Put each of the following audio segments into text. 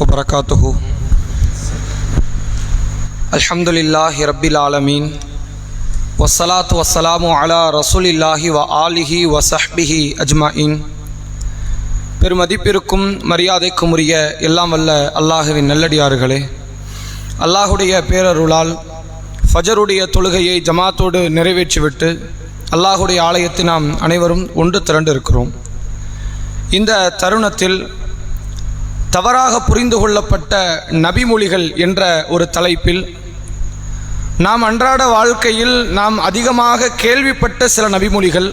وبركاته الحمد لله رب العالمين والصلاة والسلام على رسول الله وآله وصحبه أجمعين பெருமதிப்பிற்கும் மரியாதைக்கும் உரிய எல்லாம் வல்ல அல்லாஹுவின் நல்லடியார்களே அல்லாஹுடைய பேரருளால் ஃபஜருடைய தொழுகையை ஜமாத்தோடு நிறைவேற்றிவிட்டு அல்லாஹுடைய ஆலயத்தில் நாம் அனைவரும் ஒன்று திரண்டு இருக்கிறோம் இந்த தருணத்தில் தவறாக புரிந்து கொள்ளப்பட்ட நபிமொழிகள் என்ற ஒரு தலைப்பில் நாம் அன்றாட வாழ்க்கையில் நாம் அதிகமாக கேள்விப்பட்ட சில நபிமொழிகள்.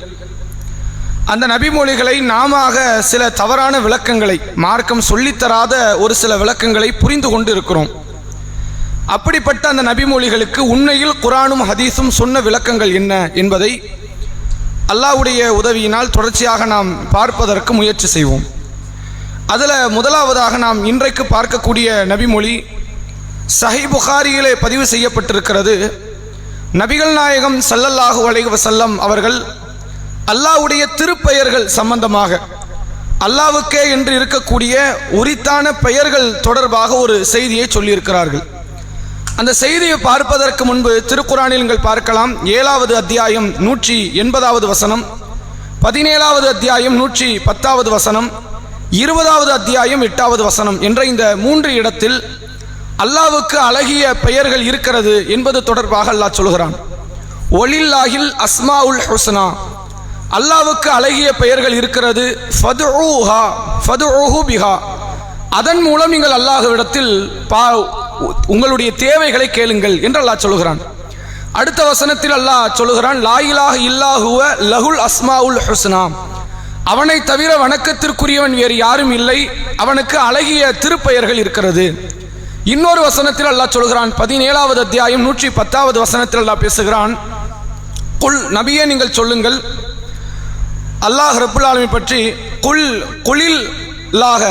அந்த நபிமொழிகளை நாம சில தவறான விளக்கங்களை மார்க்கம் சொல்லித்தராத ஒரு சில விளக்கங்களை புரிந்து கொண்டு இருக்கிறோம் அப்படிப்பட்ட அந்த நபிமொழிகளுக்கு உண்மையில் குரானும் ஹதீஸும் சொன்ன விளக்கங்கள் என்ன என்பதை அல்லாஹ்வுடைய உதவியினால் தொடர்ச்சியாக நாம் பார்ப்பதற்கு முயற்சி செய்வோம். அதில் முதலாவதாக நாம் இன்றைக்கு பார்க்கக்கூடிய நபிமொழி சஹி புகாரியிலே பதிவு செய்யப்பட்டிருக்கிறது. நபிகள் நாயகம் சல்லல்லாஹு அலைஹி வஸல்லம் அவர்கள் அல்லாஹ்வுடைய திருப்பெயர்கள் சம்பந்தமாக அல்லாவுக்கே என்று இருக்கக்கூடிய உரித்தான பெயர்கள் தொடர்பாக ஒரு செய்தியை சொல்லியிருக்கிறார்கள். அந்த செய்தியை பார்ப்பதற்கு முன்பு திருக்குறானில் நீங்கள் பார்க்கலாம் ஏழாவது அத்தியாயம் நூற்றி எண்பதாவது வசனம் பதினேழாவது அத்தியாயம் நூற்றி பத்தாவது வசனம் இருபதாவது அத்தியாயம் எட்டாவது வசனம் என்ற இந்த மூன்று இடத்தில் அல்லாவுக்கு அழகிய பெயர்கள் இருக்கிறது என்பது தொடர்பாக அல்லாஹ் சொல்கிறான். ஒலில்லாஹில் உல் ஹுஸ்னா. அல்லாவுக்கு அழகிய பெயர்கள் இருக்கிறது ஃபதுஊஹா ஃபதுஊஹு பிஹா. அதன் மூலம் நீங்கள் அல்லாஹுவிடத்தில் பா உங்களுடைய தேவைகளை கேளுங்கள் என்று அல்லாஹ் சொல்கிறான். அடுத்த வசனத்தில் அல்லாஹ் சொல்லுகிறான் லாயிலாக இல்லாஹுவ லகுல் அஸ்மாவுல் ஹுஸ்னா. அவனை தவிர வணக்கத்திற்குரியவன் வேறு யாரும் இல்லை. அவனுக்கு அழகிய திருப்பெயர்கள் இருக்கிறது. இன்னொரு வசனத்தில் அல்லாஹ் சொல்கிறான். பதினேழாவது அத்தியாயம் நூற்றி பத்தாவது வசனத்தில் அல்லாஹ் பேசுகிறான். குல் நபியே நீங்கள் சொல்லுங்கள். அல்லாஹ் ரப்புல் ஆலமி பற்றி குல் குளில் லாக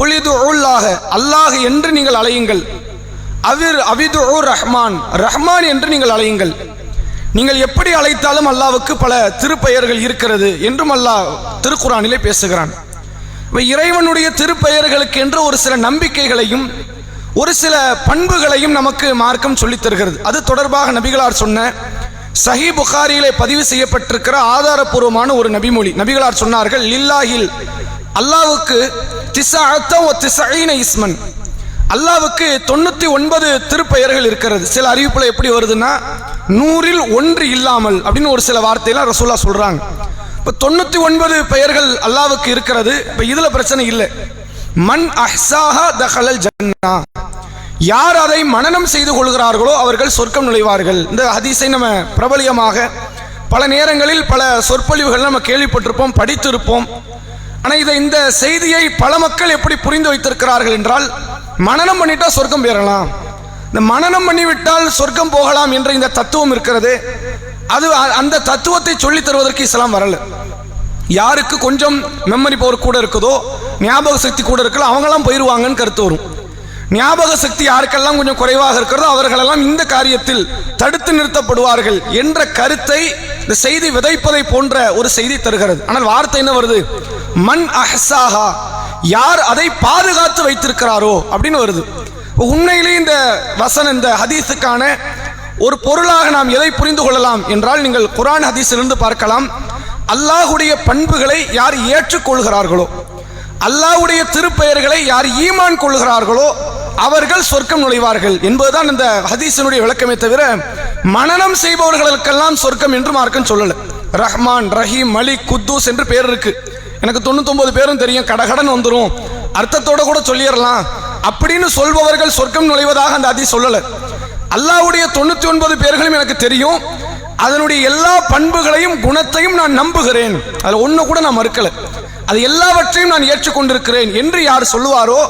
குளிது உள்ளாக அல்லாஹ் என்று நீங்கள் அழையுங்கள் அவிர் அவிது ரஹ்மான் ரஹ்மான் என்று நீங்கள் அழையுங்கள் நீங்கள் எப்படி அழைத்தாலும் அல்லாவுக்கு பல திருப்பெயர்கள் இருக்கிறது என்றும் அல்லாஹ் திருக்குறானிலே பேசுகிறான். இறைவனுடைய திருப்பெயர்களுக்கு என்று ஒரு சில நம்பிக்கைகளையும் ஒரு சில பண்புகளையும் நமக்கு மார்க்கம் சொல்லித் தருகிறது. அது தொடர்பாக நபிகளார் சொன்ன சஹி புகாரியிலே பதிவு செய்யப்பட்டிருக்கிற ஆதாரபூர்வமான ஒரு நபிமொழி. நபிகளார் சொன்னார்கள் லில்லாஹில் அல்லாவுக்கு திசைன இஸ்மன். அல்லாவுக்கு தொண்ணூத்தி ஒன்பது திருப்பெயர்கள் இருக்கிறது. சில அறிவிப்புல எப்படி வருதுன்னா நூறில் ஒன்று இல்லாமல் அப்படின்னு ஒரு சில வார்த்தையெல்லாம் ரசூல்லா சொல்கிறாங்க இப்போ தொண்ணூற்றி ஒன்பது பெயர்கள் அல்லாவுக்கு இருக்கிறது. இப்போ இதில் பிரச்சனை இல்லை. மண் அஹ்சாஹா தஹலல் ஜன்னா. யார் அதை மனநம் செய்து கொள்கிறார்களோ அவர்கள் சொர்க்கம் நுழைவார்கள். இந்த ஹதீஸை நம்ம பிரபலியமாக பல நேரங்களில் பல சொற்பொழிவுகள் நம்ம கேள்விப்பட்டிருப்போம் படித்திருப்போம். ஆனால் இதை இந்த செய்தியை பல மக்கள் எப்படி புரிந்து வைத்திருக்கிறார்கள் என்றால் மனனம் பண்ணிட்டா சொர்க்கம் பெறலாம் இந்த மனனம் பண்ணிவிட்டால் சொர்க்கம் போகலாம் என்ற இந்த தத்துவம் இருக்கிறது. அது அந்த தத்துவத்தை சொல்லித் தருவதற்கு இஸ்லாம் வரல. யாருக்கு கொஞ்சம் மெமரி பவர் கூட இருக்குதோ ஞாபக சக்தி கூட இருக்கல அவங்கெல்லாம் போயிடுவாங்கன்னு கருத்து வரும். ஞாபக சக்தி யாருக்கெல்லாம் கொஞ்சம் குறைவாக இருக்கிறதோ அவர்களெல்லாம் இந்த காரியத்தில் தடுத்து நிறுத்தப்படுவார்கள் என்ற கருத்தை இந்த செய்தி விதைப்பதை போன்ற ஒரு செய்தி தருகிறது. ஆனால் வார்த்தை என்ன வருது? மண் அஹ்சாஹா யார் அதை பாதுகாத்து வைத்திருக்கிறாரோ அப்படின்னு வருது. உண்மையிலே இந்த வசன இந்த ஹதீஸுக்கான ஒரு பொருளாக நாம் எதை புரிந்து கொள்ளலாம் என்றால் நீங்கள் குரான் ஹதீஸிலிருந்து பார்க்கலாம். அல்லாஹுடைய பண்புகளை யார் ஏற்றுக்கொள்கிறார்களோ அல்லாஹுடைய திருப்பெயர்களை யார் ஈமான் கொள்கிறார்களோ அவர்கள் சொர்க்கம் நுழைவார்கள் என்பதுதான் இந்த ஹதீஸினுடைய விளக்கமே தவிர மனநம் செய்பவர்களுக்கெல்லாம் சொர்க்கம் என்று மார்க்கம் சொல்லல. ரஹ்மான் ரஹீம் மலிக் குத்தூஸ் என்று பேர் இருக்கு. எனக்கு தொண்ணூத்தொன்பது பேரும் தெரியும் கடகடன் வந்துடும் அர்த்தத்தோட கூட சொல்லிடலாம். அப்படின்னு சொல்பவர்கள் சொர்க்கம் நுழைவதாக அந்த அதி சொல்லல. அல்லாவுடைய தொண்ணூத்தி ஒன்பது பேர்களும் எனக்கு தெரியும். அதனுடைய எல்லா பண்புகளையும் குணத்தையும் நான் நம்புகிறேன். அதில் ஒன்று கூட நான் மறுக்கல. அது எல்லாவற்றையும் நான் ஏற்றுக்கொண்டிருக்கிறேன் என்று யார் சொல்லுவாரோ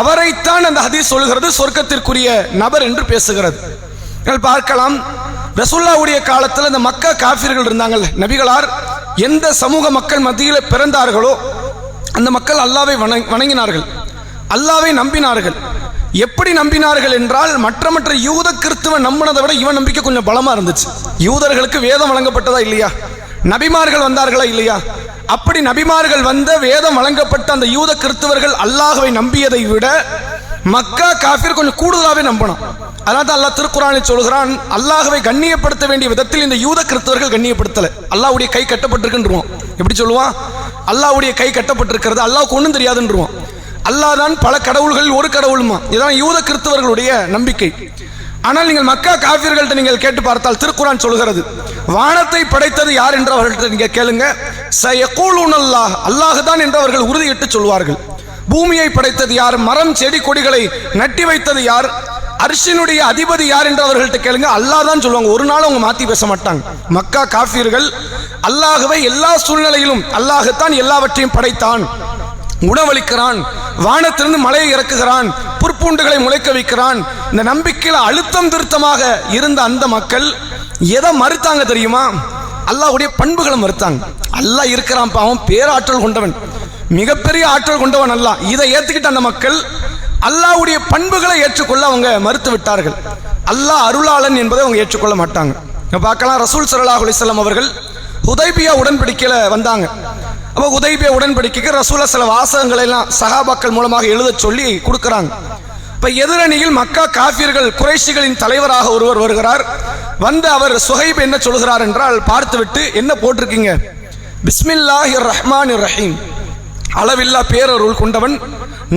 அவரைத்தான் அந்த ஹதீஸ் சொல்லுகிறது சொர்க்கத்திற்குரிய நபர் என்று பேசுகிறது. நீங்கள் பார்க்கலாம் ரசுல்லாவுடைய காலத்தில் இந்த மக்க காஃபிர்கள் இருந்தாங்கல்ல நபிகளார் எந்த சமூக மக்கள் மத்தியில் பிறந்தார்களோ அந்த மக்கள் அல்லாவை வணங்கினார்கள். அல்லாவை நம்பினார்கள். எப்படி நம்பினார்கள் என்றால் மற்ற மற்ற யூத கிறிஸ்துவ நம்பினதை விட இவன் நம்பிக்கை கொஞ்சம் பலமா இருந்துச்சு. யூதர்களுக்கு வேதம் வழங்கப்பட்டதா இல்லையா? நபிமார்கள் வந்தார்களா இல்லையா? அப்படி நபிமார்கள் வந்த வேதம் வழங்கப்பட்ட அந்த யூத கிறிஸ்துவர்கள் அல்லாஹவை நம்பியதை விட மக்கா காஃபிர் கொஞ்சம் கூடுதலாகவே நம்பணும் அதனால தான் அல்லாஹ் திருக்குறானை சொல்கிறான் அல்லாஹவை கண்ணியப்படுத்த வேண்டிய விதத்தில் இந்த யூத கிறிஸ்தவர்கள் கண்ணியப்படுத்தல. அல்லாஹ்வுடைய கை கட்டப்பட்டிருக்குன்றுவோம் எப்படி சொல்லுவான்? அல்லாஹ்வுடைய கை கட்டப்பட்டிருக்கிறது அல்லாவுக்கு ஒன்றும் தெரியாதுன்றோம் அல்லாஹ் தான் பல கடவுள்களில் ஒரு கடவுளுமா? இதுதான் யூத கிறிஸ்தவர்களுடைய நம்பிக்கை. ஆனால் நீங்கள் மக்கா காவியர்கள்ட்ட நீங்கள் கேட்டு பார்த்தால் திருக்குறான் சொல்கிறது வானத்தை படைத்தது யார் என்று அவர்கள்ட்ட நீங்க கேளுங்க. சயகூலுன் அல்லாஹ் அல்லாஹ் தான் என்று அவர்கள் உறுதியிட்டு சொல்வார்கள். பூமியை படைத்தது யார்? மரம் செடி கொடிகளை நட்டி வைத்தது யார்? அரிசினுடைய அதிபதி யார் என்று அவர்கள்ட்ட கேளுங்க. அல்லாஹ் தான் சொல்லுவாங்க. ஒரு நாள் அவங்க மாத்தி பேச மாட்டாங்க. மக்கா காஃபியர்கள் அல்லாஹ்வை எல்லா சூழ்நிலையிலும் அல்லாஹத்தான் எல்லாவற்றையும் படைத்தான். உணவளிக்கிறான் வானத்திலிருந்து மலையை இறக்குகிறான் புற்பூண்டுகளை முளைக்க வைக்கிறான். இந்த நம்பிக்கையில் அழுத்தம் திருத்தமாக இருந்த அந்த மக்கள் எதை மறுத்தாங்க தெரியுமா? அல்லாஹுடைய பண்புகளை மறுத்தாங்க. அல்லாஹ் இருக்கிறான் பாவம் பேராற்றல் கொண்டவன் மிகப்பெரிய ஆற்றல் கொண்டவன் அல்லாஹ். இதை ஏற்றுக்கிட்ட அந்த மக்கள் அல்லாஹ்வுடைய பண்புகளை ஏற்றுக்கொள்ள அவங்க மறுத்து விட்டார்கள். அல்லாஹ் அருளாளன் என்பதை அவங்க ஏற்றுக்கொள்ள மாட்டாங்க. பார்க்கலாம் ரசூல் ஸல்லல்லாஹு அலைஹி அவர்கள் ஹுதைபியா உடன்படிக்கையில வந்தாங்க. அப்போ உதய்பிய உடன்படிக்கைக்கு ரசூலா சில வாசகங்களை எல்லாம் சகாபாக்கள் மூலமாக எழுத சொல்லி கொடுக்குறாங்க. இப்போ எதிரணியில் மக்கா காஃபிர்கள் குறைஷிகளின் தலைவராக ஒருவர் வருகிறார். வந்து அவர் சுஹைப் என்ன சொல்கிறார் என்றால் பார்த்துவிட்டு என்ன போட்டிருக்கீங்க? பிஸ்மில்லாஹிர் ரஹ்மான் ரஹீம். அளவில்லா பேரருள் கொண்டவன்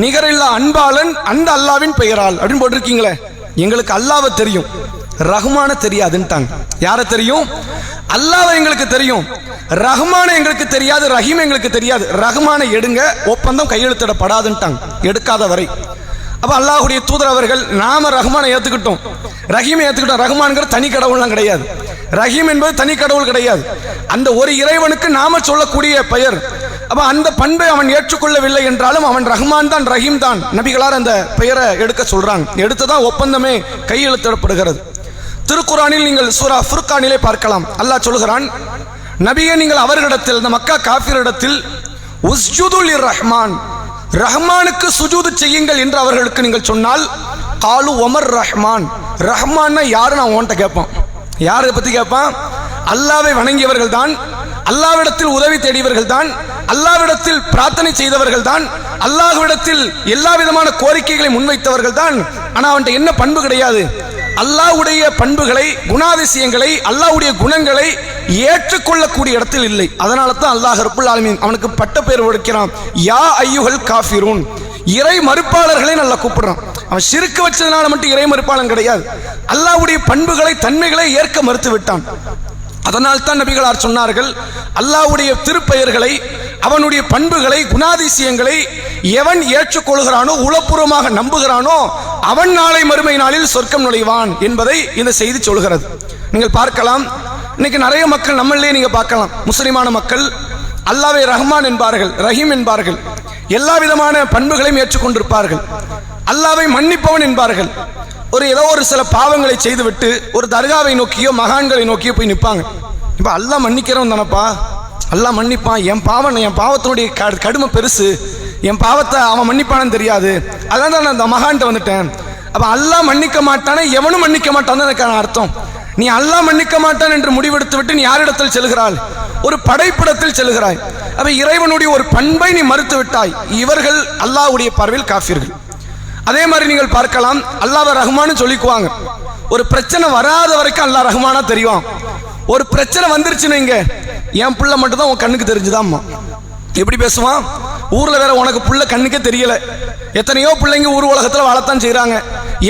நிகரில்லா அன்பாளன் அந்த அல்லாவின் பெயரால் அப்படின்னு போட்டிருக்கீங்களே. எங்களுக்கு அல்லாவை தெரியும். ரஹ்மான தெரியாதுன்ட்டாங்க. யாரை தெரியும்? அல்லாவை எங்களுக்கு தெரியும். ரஹ்மான எங்களுக்கு தெரியாது ரஹீம் எங்களுக்கு தெரியாது. ரஹ்மான எடுங்க ஒப்பந்தம் கையெழுத்திடப்படாதுன்ட்டாங்க. எடுக்காத வரை. அப்ப அல்லாஹுடைய தூதர் அவர்கள் நாம ரஹ்மானை ஏத்துக்கிட்டோம். ரஹீமை ஏத்துக்கிட்டோம். ரஹ்மான்கிற தனி கடவுள்லாம் கிடையாது. ரஹீம் என்பது தனி கடவுள் கிடையாது. அந்த ஒரு இறைவனுக்கு நாம சொல்லக்கூடிய பெயர். அப்ப அந்த பண்பை அவன் ஏற்றுக்கொள்ளவில்லை என்றாலும் அவன் ரஹ்மான் தான் ரஹீம் தான். நபிகளார் அந்த பெயரை எடுக்க சொல்றாங்க. எடுத்துதான் ஒப்பந்தமே கையெழுத்திடப்படுகிறது. திருக்குறானில் நீங்கள் சூரா ஃபுர்கானிலே பார்க்கலாம். அல்லாஹ் சொல்கிறான் நபியை நீங்கள் அவர்களிடத்தில் இந்த மக்கா காஃபிரிடத்தில் உஸ்ஜுதுல் ரஹ்மான் ரஹ்மானுக்கு சுஜூது செய்யுங்கள் என்று அவர்களுக்கு நீங்கள் சொன்னால் காலு ஒமர் ரஹ்மான். ரஹ்மான்னா யாரு நான் உன்கிட்ட கேட்பான். யாரை பற்றி கேட்பான்? அல்லாவை வணங்கியவர்கள் தான் அல்லாவிடத்தில் உதவி தேடியவர்கள் தான் அல்லாவிடத்தில் பிரார்த்தனை செய்தவர்கள் தான் அல்லாஹ்விடத்தில் எல்லா விதமான கோரிக்கைகளை முன்வைத்தவர்கள் தான். ஆனால் அவன்கிட்ட என்ன பண்பு கிடையாது? அல்லாஹ்வுடைய பண்புகளை குணாதிசயங்களை அல்லாஹ்வுடைய குணங்களை ஏற்றுக்கொள்ளக்கூடிய இடத்தில் இல்லை. அதனால தான் அல்லாஹ் ரபுல் ஆலமீன் அவனுக்கு பட்ட பேர் கொடுக்கிறான் யா ஐயுகள் காஃபிரூன். இறை மறுப்பாளர்களை நல்லா கூப்பிடுறான். அவன் சிறுக்கு வச்சதுனால மட்டும் இறை மறுப்பாளன் கிடையாது. அல்லாவுடைய பண்புகளை தன்மைகளை ஏற்க மறுத்து விட்டான். அதனால் தான் நபிகளார் சொன்னார்கள் அல்லாவுடைய திருப்பெயர்களை அவனுடைய பண்புகளை குணாதிசயங்களை எவன் ஏற்றுக்கொள்கிறானோ உளப்பூர்வமாக நம்புகிறானோ அவன் நாளை மறுமை நாளில் சொர்க்கம் நுழைவான் என்பதை இந்த செய்தி சொல்கிறது. நீங்கள் பார்க்கலாம். இன்னைக்கு நிறைய மக்கள் நம்மளே நீங்க பார்க்கலாம். முஸ்லிமான மக்கள் அல்லாவை ரஹ்மான் என்பார்கள் ரஹீம் என்பார்கள். எல்லா விதமான பண்புகளையும் ஏற்றுக்கொண்டிருப்பார்கள். அல்லாவை மன்னிப்பவன் என்பார்கள். ஒரு ஏதோ ஒரு சில பாவங்களை செய்துவிட்டு ஒரு தர்காவை நோக்கியோ மகான்களை நோக்கியோ போய் நிற்பாங்க. இப்போ அல்லாஹ் மன்னிக்கிறவன் தானப்பா? அல்லாஹ் மன்னிப்பான். என் பாவம் என் பாவத்தினுடைய க- கடுமை பெருசு. என் பாவத்தை அவன் மன்னிப்பானு தெரியாது. அதான் தான் நான் அந்த மகான்கிட்ட வந்துட்டேன். அப்போ அல்லாஹ் மன்னிக்க மாட்டானே எவனும் மன்னிக்க மாட்டான்னு எனக்கு அர்த்தம். நீ அல்லாஹ் மன்னிக்க மாட்டான் என்று முடிவெடுத்து விட்டு நீ யாரிடத்தில் செல்கிறாள்? ஒரு படைப்பிடத்தில் செல்கிறாய். அப்ப இறைவனுடைய ஒரு பண்பை நீ மறுத்து விட்டாய். இவர்கள் அல்லாஹ்வுடைய பார்வையில் காஃபியர்கள் அதே மாதிரி நீங்கள் பார்க்கலாம் அல்லாஹ் ரஹ்மான்னு சொல்லிக்குவாங்க. ஒரு பிரச்சனை வராத வரைக்கும் அல்லாஹ் ரஹ்மானா தெரியும் ஒரு பிரச்சனை வந்துருச்சுன்னு இங்க என் பிள்ளை மட்டும் தான் உன் கண்ணுக்கு தெரிஞ்சுதாம்மா. எப்படி பேசுவான்? ஊர்ல வேற உனக்கு புள்ள கண்ணுக்கே தெரியல. எத்தனையோ பிள்ளைங்க ஊர் உலகத்துல வாழத்தான் செய்கிறாங்க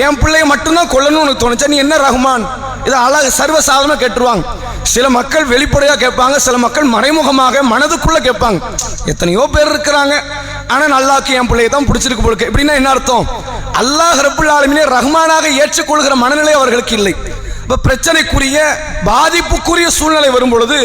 என் பிள்ளைய மட்டும்தான் கொல்லணும்னு உனக்கு தோணுச்சா? நீ என்ன ரஹ்மான் இதை அழகு சர்வ சாதாரணமா கேட்டுருவாங்க. சில மக்கள் வெளிப்படையா கேட்பாங்க சில மக்கள் மறைமுகமாக மனதுக்குள்ள கேட்பாங்க. எத்தனையோ பேர் இருக்கிறாங்க. ஆனா நல்லாக்கு என் பிள்ளையை தான் பிடிச்சிருக்கு போலுக்கு எப்படின்னா என்ன அர்த்தம்? அல்லாஹ் ரப்புல் ஆலமீனை ரஹ்மானாக ஏற்றுக்கொள்கிற மனநிலை அவர்களுக்கு இல்லை. பிரச்சனைக்குரிய பாதிப்புக்குரிய சூழ்நிலை வரும் பொழுது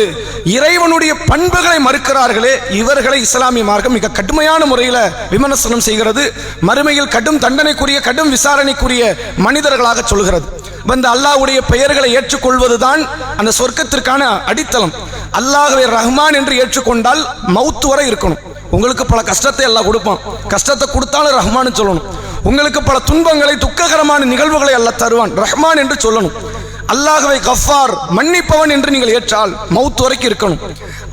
இறைவனுடைய பண்புகளை மறுக்கிறார்களே இவர்களை இஸ்லாமிய மார்க்கம் மிக கடுமையான முறையில் விமர்சனம் செய்கிறது. மறுமையில் கடும் தண்டனைக்குரிய கடும் விசாரணைக்குரிய மனிதர்களாக சொல்கிறது. இப்ப இந்த அல்லாஹ்வுடைய பெயர்களை ஏற்றுக்கொள்வதுதான் அந்த சொர்க்கத்திற்கான அடித்தளம். அல்லாஹுவை ரஹ்மான் என்று ஏற்றுக்கொண்டால் மவுத்து வரை இருக்கணும். உங்களுக்கு பல கஷ்டத்தை எல்லாம் கொடுப்பான். கஷ்டத்தை கொடுத்தாலும் ரஹ்மான்னு சொல்லணும். உங்களுக்கு பல துன்பங்களை துக்ககரமான நிகழ்வுகளை எல்லாம் தருவான். ரஹ்மான் என்று சொல்லணும். அல்லாஹவை கஃபார் மன்னிப்பவன் என்று நீங்கள் ஏற்றால் மவுத் வரைக்கும் இருக்கணும்.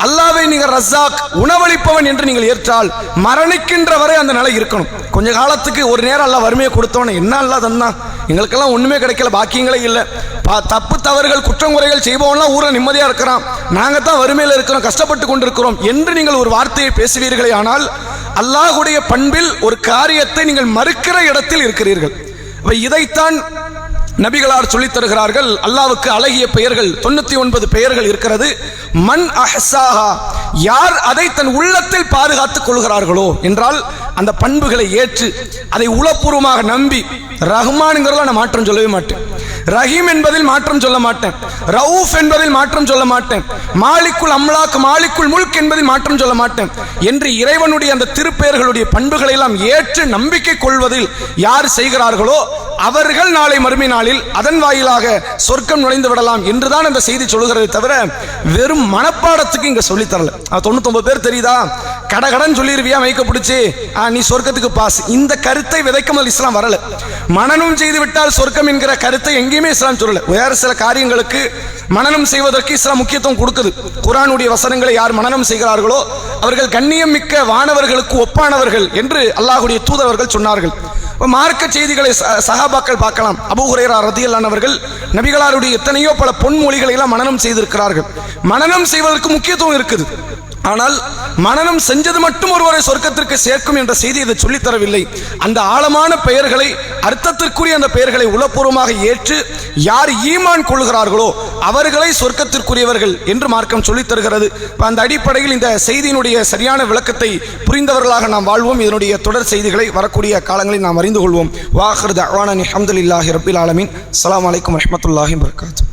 அல்லாவை நீங்கள் ரஸாக் உணவளிப்பவன் என்று நீங்கள் ஏற்றால் மரணிக்கின்ற வரை அந்த நிலை இருக்கணும். கொஞ்ச காலத்துக்கு ஒரு நேரம் அல்லாஹ் வறுமையை கொடுத்தவன என்ன அல்லாஹ் தந்தான் எங்களுக்கெல்லாம் ஒன்றுமே கிடைக்கல பாக்கியங்களே இல்லை. பா- தப்பு தவறுகள் குற்றம் குறைகள் செய்பவன்லாம் ஊரில் நிம்மதியாக இருக்கிறான். நாங்கள் தான் வறுமையில் இருக்கிறோம் கஷ்டப்பட்டு கொண்டிருக்கிறோம் என்று நீங்கள் ஒரு வார்த்தையை பேசுவீர்களே ஆனால் அல்லாஹுடைய பண்பில் ஒரு காரியத்தை நீங்கள் மறுக்கிற இடத்தில் இருக்கிறீர்கள். அப்ப இதைத்தான் நபிகளார் சொல்லித் தருகிறார்கள் அல்லாவுக்கு அழகிய பெயர்கள் தொண்ணூத்தி ஒன்பது பெயர்கள் இருக்கிறது. மண் அஹ்சாஹா யார் அதை தன் உள்ளத்தில் பாதுகாத்துக் கொள்கிறார்களோ என்றால் அந்த பண்புகளை ஏற்று அதை உளப்பூர்வமாக நம்பி ரஹ்மானுங்கிறத நான் மாற்றம் சொல்லவே மாட்டேன். ரஹீம் என்பதில் மாற்றம் சொல்ல மாட்டேன். ரவுஃப் என்பதில் மாற்றம் சொல்ல மாட்டேன். மாலிக்குள் அம்லாக் மாலிக்குள் முல்க் என்பதில் மாற்றம் சொல்ல மாட்டேன். என்று இறைவனுடைய அந்த திருப்பெயர்களுடைய பண்புகளை எல்லாம் ஏற்று நம்பிக்கை கொள்வதில் யார் செய்கிறார்களோ அவர்கள் நாளை மறுமை நாளில் அதன் வாயிலாக சொர்க்கம் நுழைந்து விடலாம் என்றுதான் அந்த செய்தி சொல்லுகிறதே தவிர வெறும் மனப்பாடத்துக்கு இங்க சொல்லித் தரல. தொண்ணூத்தொன்பது பேர் தெரியுதா? கடகடன் சொல்லிருவியா? மைக்க பிடிச்சி. நீ சொர்க்கத்துக்கு பாஸ். இந்த கருத்தை விதைக்கும் இஸ்லாம் வரல. மனனம் செய்து விட்டால் சொர்க்கம் என்கிற கருத்தை எங்கேயுமே இஸ்லாம் சொல்லல. வேறு சில காரியங்களுக்கு மனனம் செய்வதற்கு இஸ்லாம் முக்கியத்துவம் கொடுக்குது. குரானுடைய வசனங்களை யார் மனனம் செய்கிறார்களோ அவர்கள் கண்ணியம் மிக்க வானவர்களுக்கு ஒப்பானவர்கள் என்று அல்லாஹுடைய தூதரவர்கள் சொன்னார்கள். மார்க்க செய்திகளை ச- சஹாபாக்கள் பார்க்கலாம். அபு ஹுரைரா ரதியல்லான் நபிகளாருடைய எத்தனையோ பல பொன்மொழிகளை எல்லாம் மனனம் செய்திருக்கிறார்கள். மனனம் செய்வதற்கு முக்கியத்துவம் இருக்குது. ஆனால் மனநம் செஞ்சது மட்டும் ஒருவரை சொர்க்கத்திற்கு சேர்க்கும் என்ற செய்தி இதை சொல்லித் தரவில்லை. அந்த ஆழமான பெயர்களை அர்த்தத்திற்குரிய அந்த பெயர்களை உளப்பூர்வமாக ஏற்று யார் ஈமான் கொள்கிறார்களோ அவர்களை சொர்க்கத்திற்குரியவர்கள் என்று மார்க்கம் சொல்லித் தருகிறது. அந்த அடிப்படையில் இந்த செய்தியினுடைய சரியான விளக்கத்தை புரிந்தவர்களாக நாம் வாழ்வோம். இதனுடைய தொடர் செய்திகளை வரக்கூடிய காலங்களில் நாம் அறிந்து கொள்வோம். வாஹர் தவானி அஹமதுல்லாஹி ரபில் ஆலமின். அலாம் அலைக்கும் வரமத்துல்லாஹி வரகாத்து